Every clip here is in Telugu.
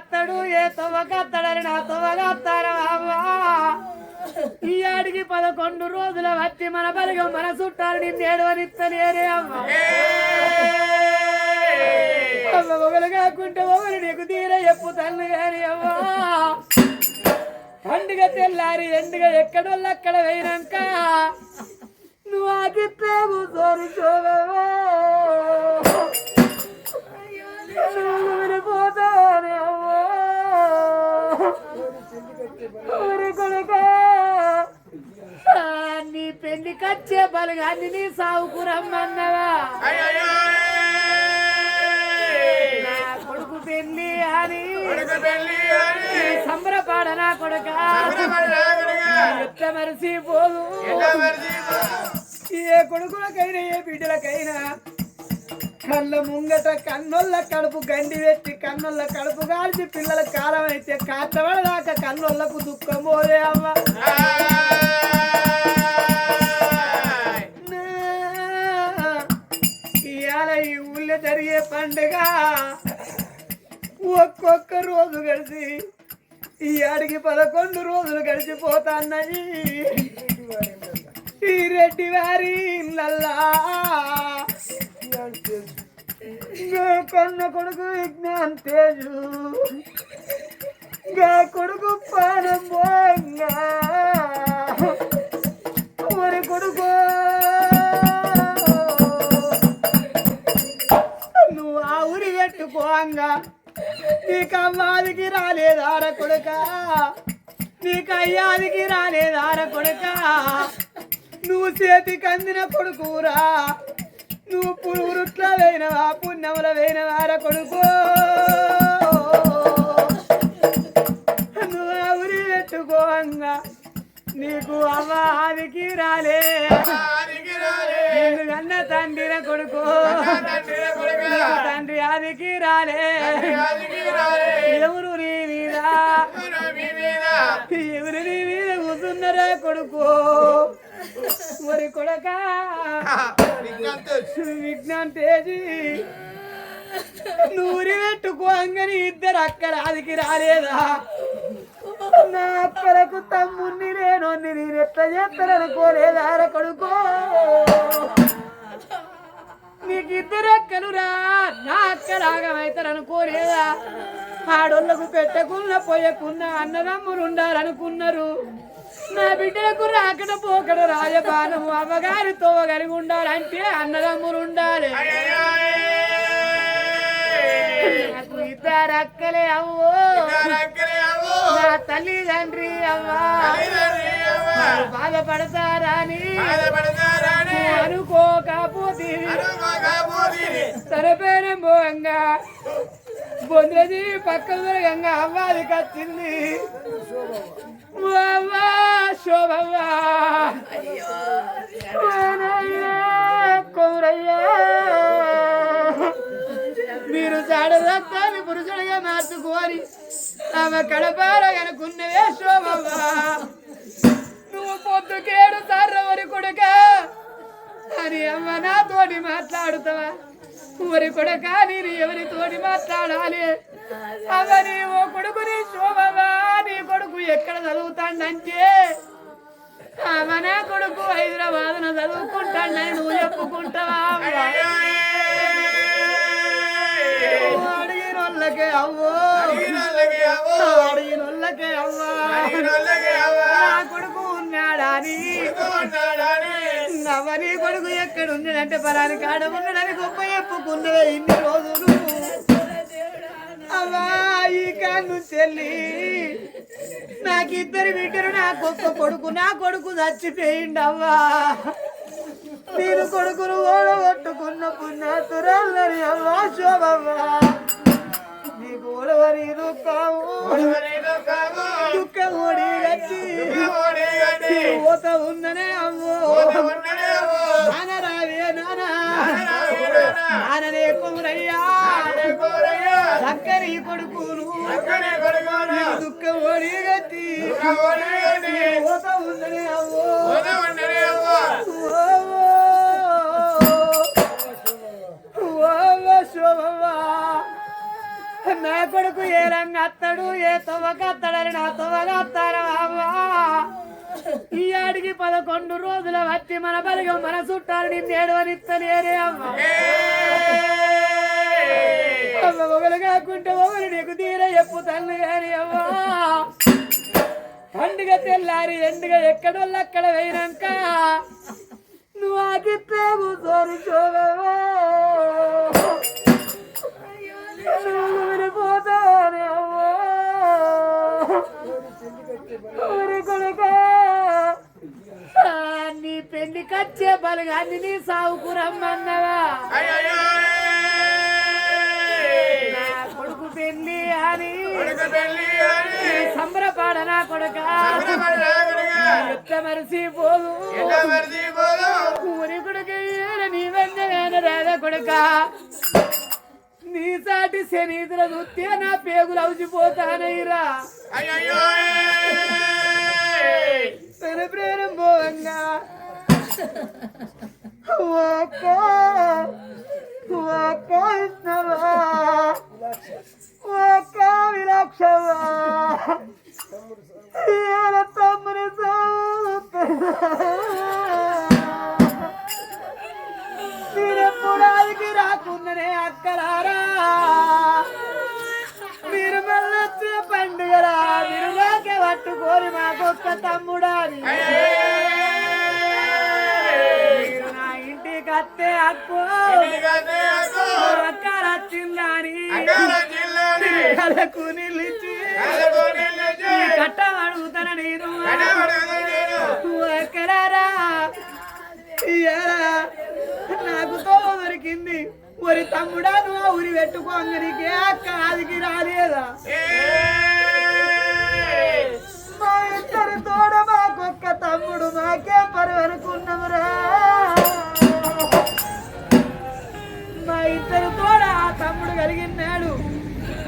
అత్తడు ఏ తవ్వకత్తడని నా తవ్వకత్తారా అవ్వా? ఈ ఆడికి పదకొండు రోజుల వచ్చి మన బలిగా మన చుట్టాలు నిన్ను ఏడవనిత్తలేరే అమ్మ అమ్మ ఒకరు కాకుంటే ఒకరు నీకు తీర ఎప్పు తల్లి గాని అమ్మా పండుగ తెల్లారి ఎండుగా ఎక్కడోళ్ళు అక్కడ పోయినాక నువ్వు ఆగితే కూర్చొని చూడవా నువ్వు విడిపోతానే అవ్వా ఊరి కొడుకా ఆ, నీ పెళ్ళి కచ్చే బలగాన్ని నీ సాగుకు రమ్మన్నవా? కొడుకు పెళ్ళి అని సంబరపాడ నా కొడుక. మరిసి పోదు? ఏ కొడుకులకైనా ఏ బిడ్డలకైనా కళ్ళ ముంగట కన్నొల్ల కడుపు గండి పెట్టి కన్నొల్ల కడుపు కాల్చి పిల్లల కాలం అయితే కాచబడదాకా కన్నొల్లకు దుఃఖం పోలే అవ్వ. ఇవాళ ఈ ఊళ్ళో జరిగే పండుగ ఒక్కొక్క రోజు గడిచి ఈ ఆడికి పదకొండు రోజులు గడిచిపోతాన్నది ఈ రెడ్డి వారి ఇళ్ళల్లా. కొన్న కొడుకు విజ్ఞాన్ తేజు. గా కొడుకు పానం పోంగా కొడుకు? నువ్వు ఆ ఊరి పెట్టుకోంగా. నీకు అమ్మాదికి రాలేదార కొడుక? నీకు అయ్యాదికి రాలేదార కొడుక? నువ్వు చేతికి అందిన కొడుకురా. నువ్వు పురుగురుట్ల వేయినవా పుణ్యముల వేయినవార కొడుకు? నీకు అమ్మాదికి రాలే. ఎందుకన్న తండ్రిన కొడుకు తండ్రి ఆదికి రాలే. ఎవరు నీ మీద? ఎవరు నీ మీద? కూర్చున్నారా కొడుకు? మరి కొడక? విజ్ఞాన్ తేజీ నూరి పెట్టుకోంగని ఇద్దరు అక్కడ ఆదికి రాలేదా? నా అక్కలకు తమ్ముణ్ణి నేను నేను ఎట్లా చేస్తారనుకోలేదార కొడుకో. నీకు ఇద్దరు అక్కలురా. నా అక్క రాగమైతారనుకోలేదా ఆడోళ్ళకు పెట్టకున్న పోయకున్న అన్నదమ్ములు ఉండాలనుకున్నారు. నా బిడ్డలకు రాకడ పోకడ రాజపానం అమ్మగారితో కలిగి ఉండాలంటే అన్నదమ్ములు ఉండాలి. నాకు ఇద్దరు అక్కలే అవ్వో నా తల్లి తండ్రి అవ్వా. మీరు బాధపడతారా అని అనుకోకపోతే బొందది పక్క దూరంగా అవ్వాలి కచ్చింది అవ్వా. ఆమె కడపార కనుకున్నవే శోభవ్వా నువ్వు పొద్దుకేడు తర్రవరి కొడుక. అని అమ్మ నాతోటి మాట్లాడుతావా? ఊరి కొడుక నేను ఎవరితోటి మాట్లాడాలి? అవని ఓ కొడుకు నీ శోభవా. నీ కొడుకు ఎక్కడ చదువుతాడంటే? ఆమె నా కొడుకు హైదరాబాద్ చదువుకుంటాడని నువ్వు చెప్పుకుంటావా? అడిగిన వాళ్ళకే అవ్వో. నా కొడుకు ఉన్నాడని. నవని కొడుకు ఎక్కడ ఉన్నాడంటే పలాని కాడ ఉన్నాడని గొప్ప చెప్పుకున్నదే ఇన్ని రోజులు. అవ్వా ఈ కాను చెల్లి. నాకిద్దరు బిడ్డలు నాకు ఒక్క కొడుకు నా కొడుకు చచ్చిపోయిండు అవ్వా. నేను కొడుకును ఓడగొట్టుకున్న పుణ్యాతురాలని అవ్వా శోభవ్వా నాన్ననే కుమరయ్యా చక్కని కొడుకును. దుఃఖం ఓడి శోభవ్వా. నా కొడుకు ఏ రంగ అత్తడు ఏ తవ్వకత్తడని నా తవ్వకత్తారా ఈ ఆడికి పదకొండు రోజుల వచ్చి మన బలిగ మన చుట్టాలు నిన్ను ఏడవనిత్తలేరే అమ్మ అమ్మ ఒకరు కాకుంటే ఒకరు నీకు తీర చెప్పు తల్లి గాని అమ్మా. పండుగ తెల్లారి ఎండుగా ఎక్కడోళ్ళు అక్కడ పోయినాక నువ్వు ఆగితే కూర్చొని చూడవా. నువ్వు అమ్మా. నీ పెళ్ళి కచ్చే బలగాన్ని నీ సాగుకు రమ్మన్నవా. పెళ్ళి అని. సంబరపాడ నా కొడుక. ఎత్త మరిసి పోదు. ఊరి కొడుక నీ వెంటనే రాధ కొడుక. నీ సాటి శనీతుల చూస్తే నా పేగులు అవుచిపోతానయ్యరా తన ప్రేరం పోవంగా ఒక్క ఒక్క విలక్షమా రాకుండానే అక్కలారా మీరు మళ్ళొచ్చే పండుగరా మీరు నాకే పట్టుకోరి మాకొక్క తమ్ముడాని అత్తే అక్కో అక్క వచ్చిందని కలకు నిలిచి. కట్ట అడుగుతాన నేను. ఎక్కడారా? నాకు తోవ దొరికింది. ఒరి తమ్ముడా నువ్వు ఊరి పెట్టుకోంగ నీకే అక్క ఆదికి రాలేదా? మా ఇద్దరు తోడ మాకొక్క తమ్ముడు మాకే పరువు అనుకున్నామురా కలిగినాడు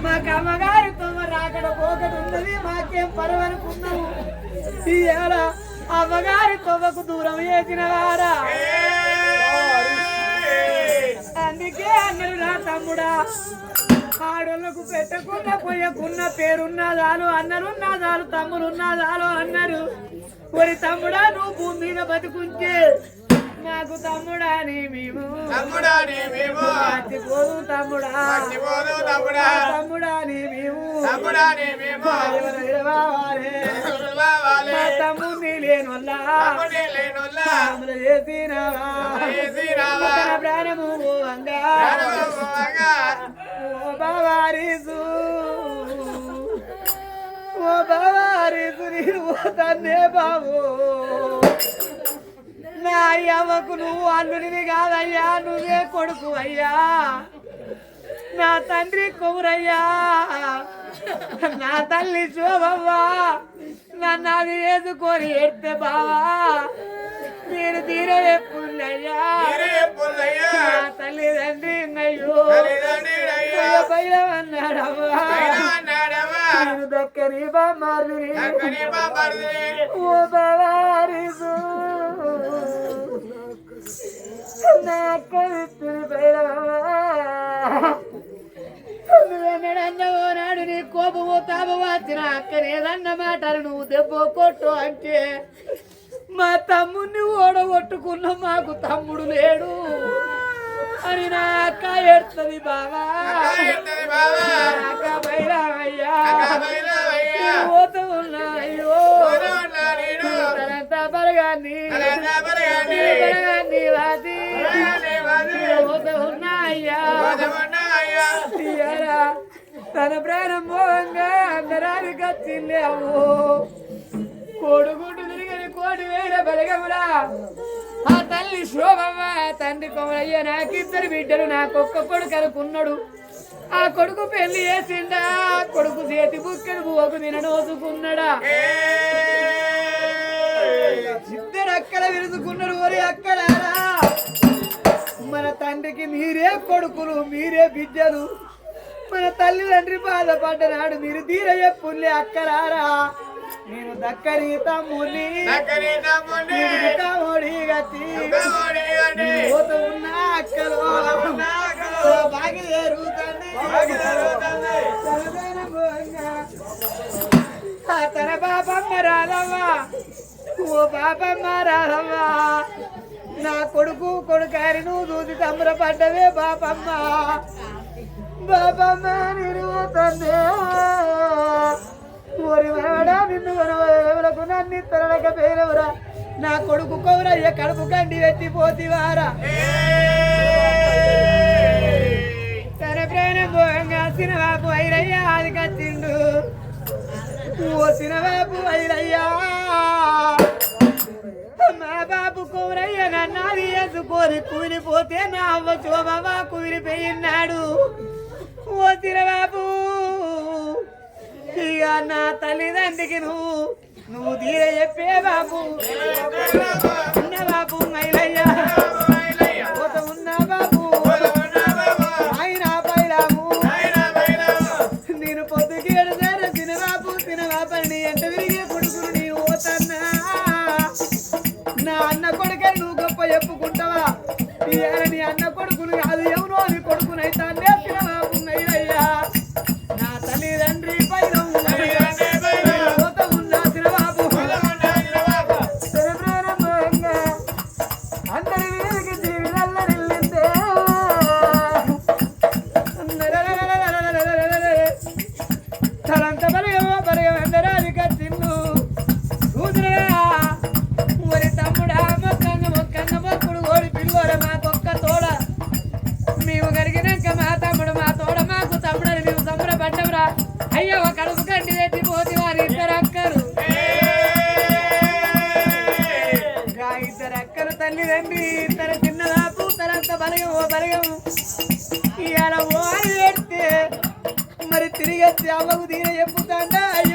మాకు అమ్మగారి తొమ్మ రాకడ పోకట ఉన్నది మాకేం పరవనుకున్నాము అనుకున్నాము అమ్మగారి తొమ్మకు దూరం చేసిన వారా అందుకే అన్నారు నా తమ్ముడా ఆడోళ్ళకు పెట్టకుండా పోయకున్న పేరున్నదాలు అన్నలున్నదాలు తమ్ములున్నదాలు అన్నారు. ఒరి తమ్ముడా నువ్వు భూమి మీద బతుకుంటే నాకు తమ్ముడా నీ మేము. మర్చిపోదు తమ్ముడా. తమ్ముడా. నీ మేము. ఎవరు విడవాలే. మా తమ్ముడిని లేనొల్లా. తమ్ముడు చేసినవా తన ప్రాణము పోవంగా. ఓ బావారీసు ఓ బావారీసు నేను పోతానే బాబు. నా అయ్యమ్మకు నువ్వు అల్లుడివి కాదయ్యా నువ్వే కొడుకు అయ్యా. నా తండ్రి కొమురయ్యా. నా తల్లి శోభవ్వా. నన్ను అది వేసుకొని ఎడితే బావా. మీరు తీర ఎప్పుడయ్యా నా తల్లిదండ్రి అయ్యో. నేను దక్కని బామ్మారిని ఓ బావారిసు. నా కవిత్తుని నువ్వెన్నడన్నవో నాడు నీ కోపము తాపము వచ్చిన అక్కనేదన్న మాటలు నువ్వు దెబ్బ కొట్టు అంటే మా తమ్ముడిని ఓడగొట్టుకున్న మాకు తమ్ముడు లేడు. అని నా అక్క ఏడుతుంది బావా. అక్క బైరామయ్యా. తన ప్రాణం మోహంగా అందరానికి వచ్చింది అవ్వు కోడుగుడ్డు తిరిగిన కోడి వేల బలగములా. ఆ తల్లి శోభమ్మ తండ్రి కొమరయ్య నాకిద్దరు బిడ్డలు నాకొక్క కొడుకు అనుకున్నాడు ఆ కొడుకు పెళ్ళి చేసిండా ఆ కొడుకు చేతి బుక్కను బువ్వకు తిననోసుకున్నాడా ఇద్దరు అక్కడ విరుచుకున్నారు ఒరి అక్కడారా మన తండ్రికి మీరే కొడుకులు మీరే బిడ్డలు. మన తల్లిదండ్రి బాధపడ్డనాడు. మీరు తీర చెప్పులే అక్కడారా నేను దక్కని తమ్ముని తమ్ముడి గతి పోతూ ఉన్న అక్కలు. ఆ తన పాపమ్మ రాదమ్మ ఓ పాపమ్మ రాదమ్మ నా కొడుకు కొడుకారి నువ్వు చూసి సంబరపడ్డవే బాపమ్మ బాపమ్మ నేను తండ్రి ఓరి మనవడా నిన్ను మనవలకు నన్ను తరలక పేరవరా నా కొడుకు కౌరయ్య కడుపు కండి వెత్తి పోతివారా తన ప్రాణం పోయంగా సినబాబు ఐరయ్య అది కచ్చిండు ఓ సినబాబు వైరయ్యా మా బాబు కౌరయ్య నన్నాది వేసుకొని కూలిపోతే నా అవ్వ చోబాబా కూలిపోయినాడు ఓ సినబాబు ఇక నా తల్లిదండ్రికి నువ్వు నువ్వు తీర చెప్పే బాబు. ఉన్న బాబు ఐరయ్యా పోత ఉన్న బాబు. ఆయన పైలాము నేను పొద్దుకి ఎడదారు తినబాబు తినబాబని ఎంత తిరిగే కొడుకులు నీ ఓతన్నా. నా అన్న కొడుకని నువ్వు గొప్ప చెప్పుకుంటావా? అయ్యవ అయ్యో కడుపు కండి తెచ్చి పోతి వారి ఇద్దరు అక్కరు. గా ఇద్దరు అక్కలు తల్లిదండ్రి ఇద్దరు చిన్నదాపు తరంత బలగం ఓ బలగం. ఇవాళ ఓ అని మరి తిరిగి వచ్చి అవ్వకు తీర చెప్పుతాండా అయ్య